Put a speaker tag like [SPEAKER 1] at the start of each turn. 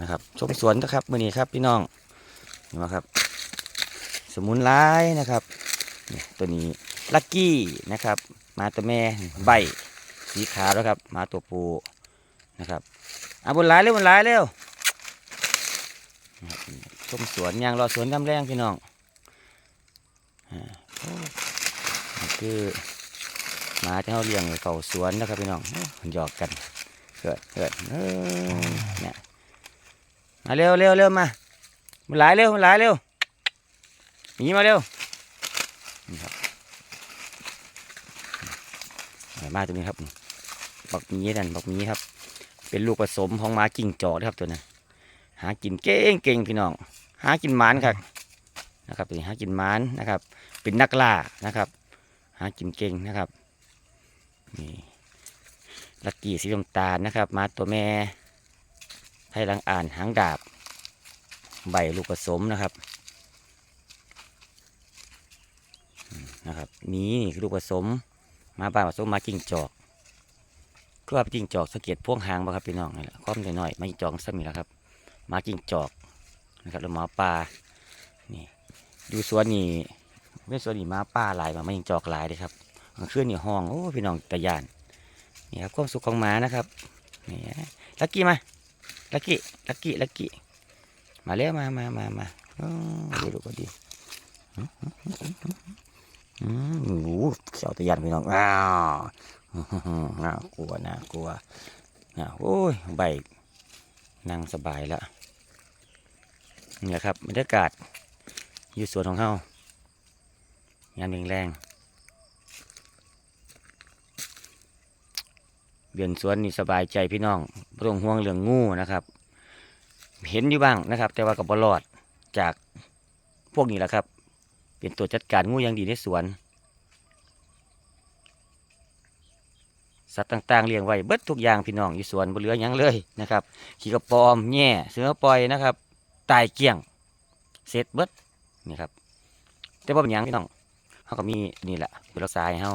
[SPEAKER 1] นะครับชมสวนนะครับมื่อนี้ครับพี่น้องเห็นไหมครับ สมุนไพรนะครับนี่ตัวนี้ลักกี้นะครับมาตัวแม่ใบสีขาวแล้วครับ มาตัวปูนะครับเอาบนหลายเร็วบนหลายเร็วชมสวนยางรอสวนดำแรงพี่น้องอ่าโอ้นี่คือมาที่เขาเลี้ยงเฝ้าสวนนะครับพี่น้องหยอกกันเกิดเกิดเออเนี่ย มาเร็วเร็วเร็วมาบนหลายเร็วบนหลายเร็วหนีมาเร็วนี่ครับเอามาตัวนี้ครับบักมีนั่นบักมีครับ เป็นลูกผสมของหมากิ่งจอกนะครับตัวนั้หากินเก่งเก่งพี่น้อง หากินหมานครับนะครับตัวนี้หากินหมานนะครับ เป็นนักล่านะครับ หากินเก่งนะครับนี่ลักกี้สีน้ำตาลนะครับ มาตัวแม่ ให้ลังอ่านหางดาบ ใบลูกผสมนะครับนะครับนี่นี่คือลูกผสม มาบ้านผสมมาจิ้งจอกคือว่าจิ้งจอกสังเกตพวงหางบ่ครับพี่น้องนี่แหละความน้อยๆมาจิ้งจอกสักมีแล้วครับ มาจิ้งจอกนะครับแล้วหมาป่านี่ดูสวนนี่ไม่สวนนี่มาป่าหลายหมาจิ้งจอกหลายเลยครับกลางคืนนี่ห้องโอ้พี่น้องตะยานนี่ครับความสุขของหมานะครับนี่ลักกี้มา ลักกี้ลักกี้ลักกี้มาเร็วมามามามาดูดูก็ดีอืมโอ้เสียวตะยันพี่น้องอ้าวน่ากลัวน่ากลัวน่าโอ้ยใบนั่งสบายแล้วนี่แหละครับบรรยากาศอยู่สวนของเฮายามแรง เบียนสวนนี่สบายใจพี่น้องไม่ต้องห่วงเรื่องงูนะครับ เห็นอยู่บ้างนะครับ แต่ว่ากับบรอดจากพวกนี้แหละครับ เป็นตัวจัดการงูอย่างดีในสวน สัตว์ต่างๆเลี้ยงไว้เบิดทุกอย่างพี่น้องอยู่สวนบ่เหลือยังเลยนะครับ ขี้กระปอมแง่เสือปล่อยนะครับ ตายเกี้ยงเสร็จเบิดนี่ครับ แต่ว่าเป็นยังพี่น้องเขาก็มีนี่แหละเป็นรักษาให้เฮา